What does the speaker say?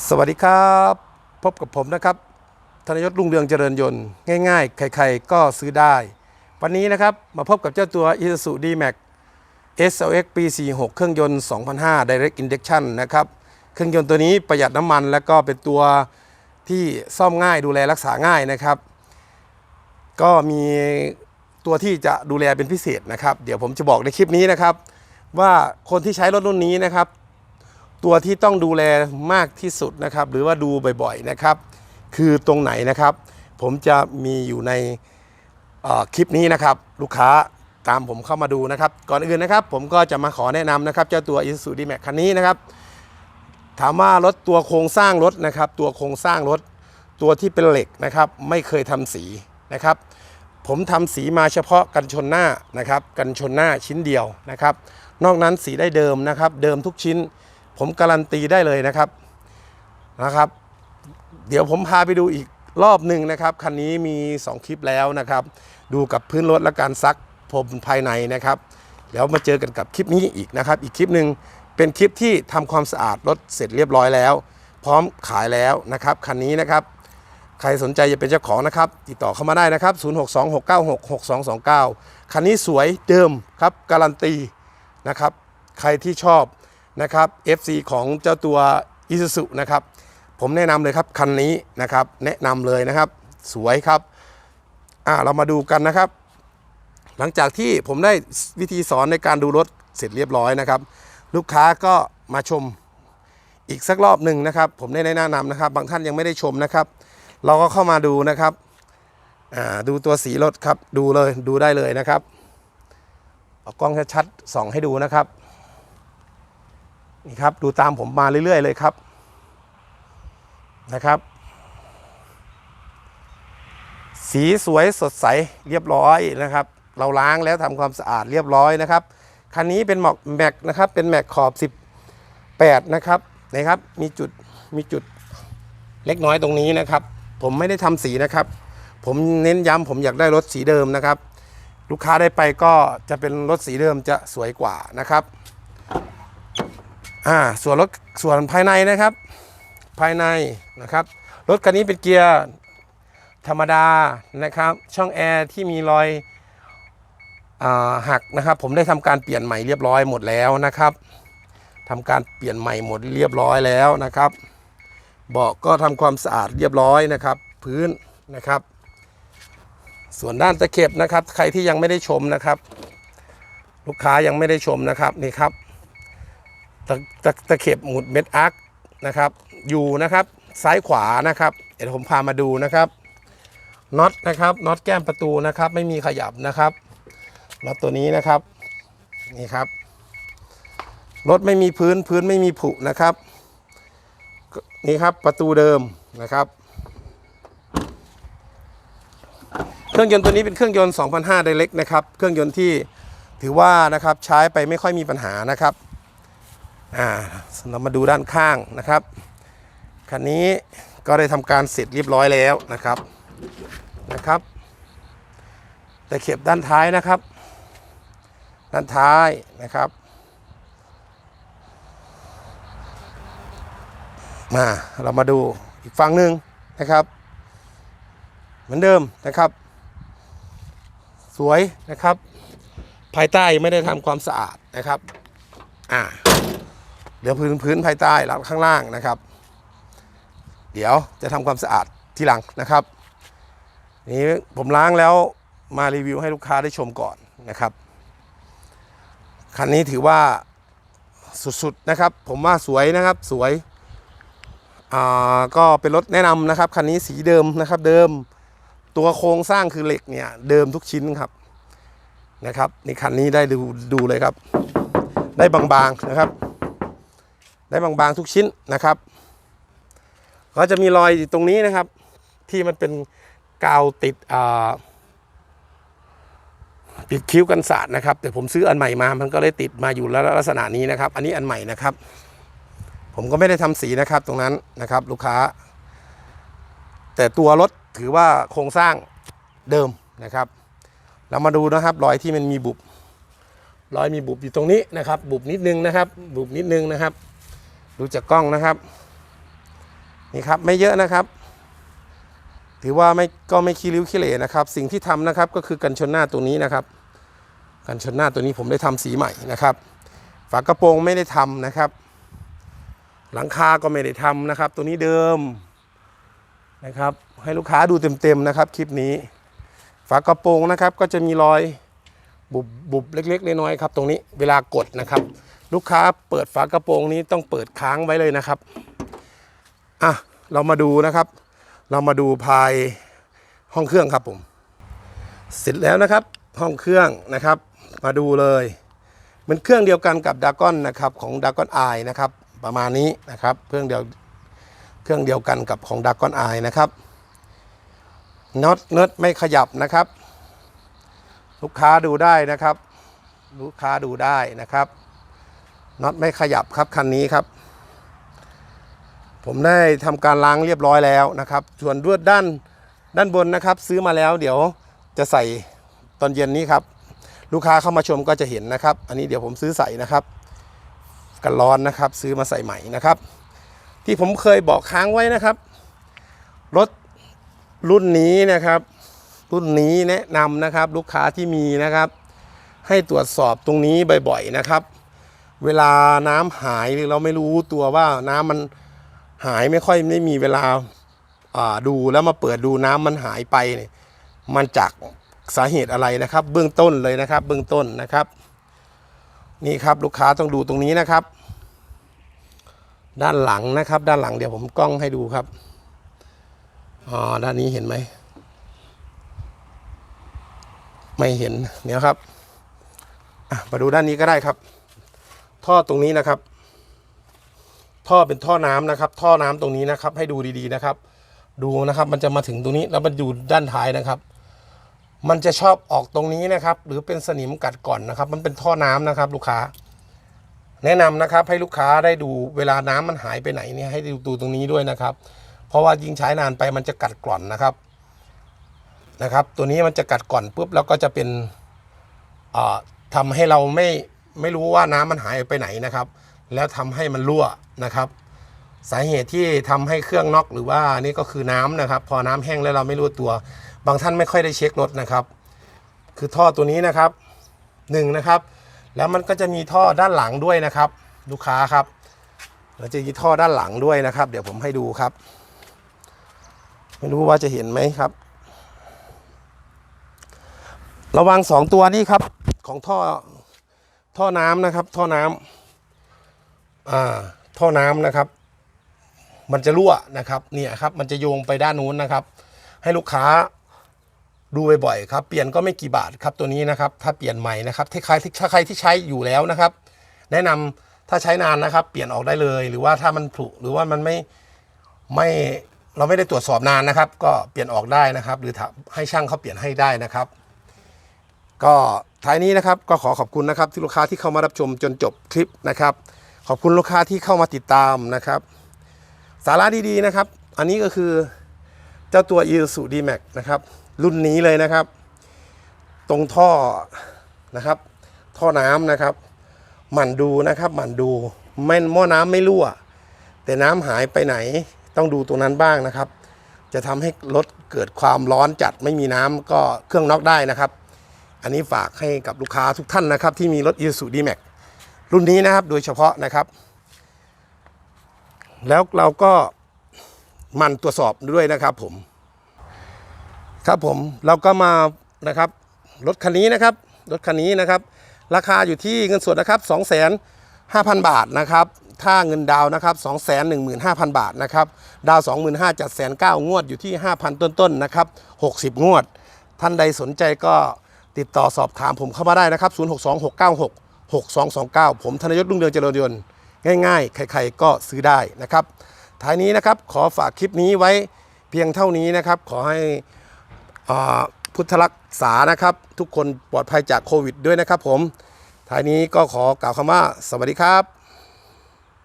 สวัสดีครับ พบกับผมนะครับธนยศรุ่งเรืองเจริญยนต์ง่ายๆ ใครๆก็ซื้อได้ วันนี้นะครับมาพบกับเจ้าตัว Isuzu D-Max SLX ปี 46 เครื่องยนต์ 2005 Direct Injection นะครับ เครื่องยนต์ตัวนี้ประหยัดน้ำมันและก็เป็นตัวที่ซ่อมง่ายดูแลรักษาง่ายนะครับ ก็มีตัวที่จะดูแลเป็นพิเศษนะครับ เดี๋ยวผมจะบอกในคลิปนี้นะครับ ว่าคนที่ใช้รถรุ่นนี้นะครับ ตัวที่ต้องดูแลมากที่สุดนะครับ หรือว่าดูบ่อยๆนะครับ คือตรงไหนนะครับ ผมจะมีอยู่ในคลิปนี้นะครับ ลูกค้าตามผมเข้ามาดูนะครับ ก่อนอื่นนะครับ ผมก็จะมาขอแนะนำนะครับ เจ้าตัว Isuzu D-Max คันนี้นะครับ ถามว่ารถตัวโครงสร้างรถนะครับ ตัวโครงสร้างรถตัวที่เป็นเหล็กนะครับ ไม่เคยทำสีนะครับ ผมทำสีมาเฉพาะกันชนหน้านะครับ กันชนหน้าชิ้นเดียวนะครับ นอกนั้นสีได้เดิมนะครับ เดิมทุกชิ้น ผมการันตีได้เลยนะครับนะครับ เดี๋ยวผมพาไปดูอีกรอบหนึ่งนะครับคันนี้มี 2 คลิปแล้วนะครับ ดูกับพื้นรถและการซักพรมภายในนะครับแล้วมาเจอกันกับคลิปนี้อีกนะครับ อีกคลิปหนึ่งเป็นคลิปที่ทำความสะอาดรถเสร็จเรียบร้อยแล้ว พร้อมขายแล้วนะครับคันนี้นะครับใครสนใจจะเป็นเจ้าของนะครับ ติดต่อเข้ามาได้นะครับ 0626966229 คันนี้สวยเดิมครับการันตีนะครับ ใครที่ชอบ นะครับ FC ของเจ้าตัว Isuzu นะครับผมแนะนำเลยครับคันนี้นะครับ แนะนำเลยนะครับ สวยครับอ่าเรามาดูกันนะครับ หลังจากที่ผมได้วิธีสอนในการดูรถเสร็จเรียบร้อยนะครับ ลูกค้าก็มาชมอีกสักรอบหนึ่งนะครับ ผมได้แนะนำนะครับ บางท่านยังไม่ได้ชมนะครับ เราก็เข้ามาดูนะครับอ่าดูตัวสีรถครับดูเลยดูได้เลยนะครับ เอากล้องชัดๆส่องให้ดูนะครับ นี่ครับดูตามผมมาเรื่อยๆเลยครับนะครับ สีสวยสดใสเรียบร้อยนะครับ เราล้างแล้วทำความสะอาดเรียบร้อยนะครับคันนี้เป็นหมอกแม็กนะครับเป็นแม็กขอบ 18 นะครับนะครับมีจุดมีจุดเล็กน้อยตรงนี้นะครับ ผมไม่ได้ทำสีนะครับ ผมเน้นย้ำผมอยากได้รถสีเดิมนะครับ ลูกค้าได้ไปก็จะเป็นรถสีเดิมจะสวยกว่านะครับ อ่าส่วนรถส่วนภายในนะครับ ภายในนะครับรถคันนี้เป็นเกียร์ธรรมดานะครับ ช่องแอร์ที่มีรอยอาหักนะครับ ผมได้ทำการเปลี่ยนใหม่เรียบร้อยหมดแล้วนะครับทำการเปลี่ยนใหม่หมดเรียบร้อยแล้วนะครับเบาะก็ทำความสะอาดเรียบร้อยนะครับ พื้นนะครับ ส่วนด้านตะเข็บนะครับ ใครที่ยังไม่ได้ชมนะครับ ลูกค้ายังไม่ได้ชมนะครับนี่ครับ ตะตะตะเข็บหมุดเม็ดอาร์คนะครับ อยู่นะครับซ้ายขวานะครับเดี๋ยวผมพามาดูนะครับน็อตนะครับน็อตแก้มประตูนะครับ ไม่มีขยับนะครับน็อตตัวนี้นะครับนี่ครับรถไม่มีพื้นพื้นไม่มีผุนะครับนี่ครับประตูเดิมนะครับ เครื่องยนต์ตัวนี้เป็นเครื่องยนต์ 2005 Direct นะครับ เครื่องยนต์ที่ถือว่านะครับใช้ไปไม่ค่อยมีปัญหานะครับ อ่าเรามาดูด้านข้างนะครับคันนี้ก็ได้ทำการเสร็จเรียบร้อยแล้วนะครับนะครับ แต่เข็บด้านท้ายนะครับ ด้านท้ายนะครับมาเรามาดูอีกฝั่งหนึ่งนะครับ เหมือนเดิมนะครับ สวยนะครับ ภายใต้ไม่ได้ทำความสะอาดนะครับ อ่า เหลือพื้นพื้นภายใต้แล้วข้างล่างนะครับ เดี๋ยวจะทำความสะอาดทีหลังนะครับนี้ผมล้างแล้วมารีวิวให้ลูกค้าได้ชมก่อนนะครับคันนี้ถือว่าสุดๆนะครับ ผมว่าสวยนะครับสวยอ่าก็เป็นรถแนะนำนะครับคันนี้สีเดิมนะครับ เดิมตัวโครงสร้างคือเหล็กเนี่ยเดิมทุกชิ้นครับนะครับนี่คันนี้ได้ดูดูเลยครับ ได้บางๆนะครับ ได้บางๆทุกชิ้นนะครับ ก็จะมีรอยตรงนี้นะครับ ที่มันเป็นกาวติดติดคิ้วกันสาดนะครับ แต่ผมซื้ออันใหม่มา มันก็เลยติดมาอยู่แล้วลักษณะนี้นะครับ อันนี้อันใหม่นะครับ ผมก็ไม่ได้ทำสีนะครับตรงนั้นนะครับ ลูกค้า แต่ตัวรถถือว่าโครงสร้างเดิมนะครับ เรามาดูนะครับ รอยที่มันมีบุบรอยมีบุบอยู่ตรงนี้นะครับ บุบนิดนึงนะครับ บุบนิดนึงนะครับ ดูจากกล้องนะครับ นี่ครับไม่เยอะนะครับ ถือว่าไม่ก็ไม่ขี้ริ้วขี้เหร่นะครับ สิ่งที่ทำนะครับก็คือกันชนหน้าตัวนี้นะครับ กันชนหน้าตัวนี้ผมได้ทำสีใหม่นะครับ ฝากระโปรงไม่ได้ทำนะครับ หลังคาก็ไม่ได้ทำนะครับ ตัวนี้เดิมนะครับให้ลูกค้าดูเต็มๆนะครับคลิปนี้ ฝากระโปรงนะครับก็จะมีรอยบุบบุบเล็กๆน้อยๆครับ ตรงนี้เวลากดนะครับ ลูกค้าเปิดฝากระโปรงนี้ต้องเปิดค้างไว้เลยนะครับอะเรามาดูนะครับ เรามาดูภายห้องเครื่องครับผม เสร็จแล้วนะครับ ห้องเครื่องนะครับ มาดูเลยเหมือนเครื่องเดียวกันกับดากอนนะครับของดากอนไอนะครับ ประมาณนี้นะครับเครื่องเดียวเครื่องเดียวกันกับของดากอนไอนะครับน็อตเนิร์ดไม่ขยับนะครับ ลูกค้าดูได้นะครับ ลูกค้าดูได้นะครับ น็อตไม่ขยับครับคันนี้ครับ ผมได้ทำการล้างเรียบร้อยแล้วนะครับ ส่วนรวดด้านด้านบนนะครับ ซื้อมาแล้วเดี๋ยวจะใส่ตอนเย็นนี้ครับ ลูกค้าเข้ามาชมก็จะเห็นนะครับ อันนี้เดี๋ยวผมซื้อใส่นะครับกันร้อนนะครับ ซื้อมาใส่ใหม่นะครับ ที่ผมเคยบอกค้างไว้นะครับ รถรุ่นนี้นะครับ รุ่นนี้แนะนำนะครับ ลูกค้าที่มีนะครับ ให้ตรวจสอบตรงนี้บ่อยๆนะครับ เวลาน้ำหายหรือเราไม่รู้ตัวว่าน้ำมันหายไม่ค่อยไม่มีเวลาดูแล้วมาเปิดดูน้ำมันหายไปเนี่ยมันจากสาเหตุอะไรนะครับ เบื้องต้นเลยนะครับ เบื้องต้นนะครับ นี่ครับลูกค้าต้องดูตรงนี้นะครับ ด้านหลังนะครับ ด้านหลังเดี๋ยวผมกล้องให้ดูครับอ๋อด้านนี้เห็นไหมไม่เห็นเดี๋ยวครับมาดูด้านนี้ก็ได้ครับ ท่อตรงนี้นะครับ ท่อเป็นท่อน้ำนะครับ ท่อน้ำตรงนี้นะครับ ให้ดูดีๆนะครับ ดูนะครับ มันจะมาถึงตรงนี้แล้วมันอยู่ด้านท้ายนะครับ มันจะชอบออกตรงนี้นะครับ หรือเป็นสนิมกัดก่อนนะครับ มันเป็นท่อน้ำนะครับ ลูกค้า แนะนำนะครับ ให้ลูกค้าได้ดูเวลาน้ำมันหายไปไหนเนี่ยให้ดูดูตรงนี้ด้วยนะครับ เพราะว่ายิ่งใช้นานไปมันจะกัดกร่อนนะครับนะครับ ตัวนี้มันจะกัดก่อนปุ๊บแล้วก็จะเป็นอ่าทำให้เราไม่ ไม่รู้ว่าน้ำมันหายไปไหนนะครับ แล้วทำให้มันรั่วนะครับ สาเหตุที่ทำให้เครื่องน็อกหรือว่านี่ก็คือน้ำนะครับ พอน้ำแห้งแล้วเราไม่รู้ตัว บางท่านไม่ค่อยได้เช็ครถนะครับ คือท่อตัวนี้นะครับหนึ่งนะครับ แล้วมันก็จะมีท่อด้านหลังด้วยนะครับ ลูกค้าครับเราจะมีท่อด้านหลังด้วยนะครับ เดี๋ยวผมให้ดูครับ ไม่รู้ว่าจะเห็นไหมครับ ระวังสองตัวนี้ครับของท่อ ท่อน้ำนะครับ ท่อน้ำอ่าท่อน้ำนะครับ มันจะรั่วนะครับเนี่ยครับมันจะโยงไปด้านนู้นนะครับ ให้ลูกค้าดูบ่อยๆครับเปลี่ยนก็ไม่กี่บาทครับตัวนี้นะครับ ถ้าเปลี่ยนใหม่นะครับถ้าใครที่ถ้าใครที่ใช้อยู่แล้วนะครับ แนะนำถ้าใช้นานนะครับ เปลี่ยนออกได้เลย หรือว่าถ้ามันผุหรือว่ามันไม่ไม่เราไม่ได้ตรวจสอบนานนะครับ ก็เปลี่ยนออกได้นะครับ หรือให้ช่างเขาเปลี่ยนให้ได้นะครับ ก็ท้ายนี้นะครับก็ขอขอบคุณนะครับที่ลูกค้าที่เข้ามารับชมจนจบคลิปนะครับ ขอบคุณลูกค้าที่เข้ามาติดตามนะครับ สาระดีๆนะครับ อันนี้ก็คือเจ้าตัว i s u d m a x นะครับ รุ่นนี้เลยนะครับ ตรงท่อนะครับ ท่อน้ำนะครับหมั่นดูนะครับหมั่นดูไม่หม้อน้ำไม่รั่ว แต่น้ำหายไปไหนต้องดูตรงนั้นบ้างนะครับ จะทำให้รถเกิดความร้อนจัดไม่มีน้ำก็เครื่องน็อกได้นะครับ อันนี้ฝากให้กับลูกค้าทุกท่านนะครับ ที่มีรถ i s u d m a x รุ่นนี้นะครับโดยเฉพาะนะครับ แล้วเราก็มันตรวจสอบด้วยนะครับผม ครับผมเราก็มานะครับรถคันนี้นะครับรถคันนี้นะครับ ราคาอยู่ที่เงินสดนะครับ 2 5 0 0 0 บาทนะครับถ้าเงินดาวน์นะครับ 2 1 5 0 0 0 บาทนะครับ ดาว 2 5 0 0 0จัดแสนเก้างวดอยู่ที่ 5,000 ต้นๆนะครับ 60 งวด ท่านใดสนใจก็ ติดต่อสอบถามผมเข้ามาได้นะครับ 062696 6229 ผมธนยศรุ่งเรืองเจริญยนต์ง่ายๆ ใครๆก็ซื้อได้นะครับท้ายนี้นะครับขอฝากคลิปนี้ไว้เพียงเท่านี้นะครับ ขอให้พุทธรักษานะครับ ทุกคนปลอดภัยจากโควิดด้วยนะครับผมท้ายนี้ก็ขอกล่าวคำว่า สวัสดีครับ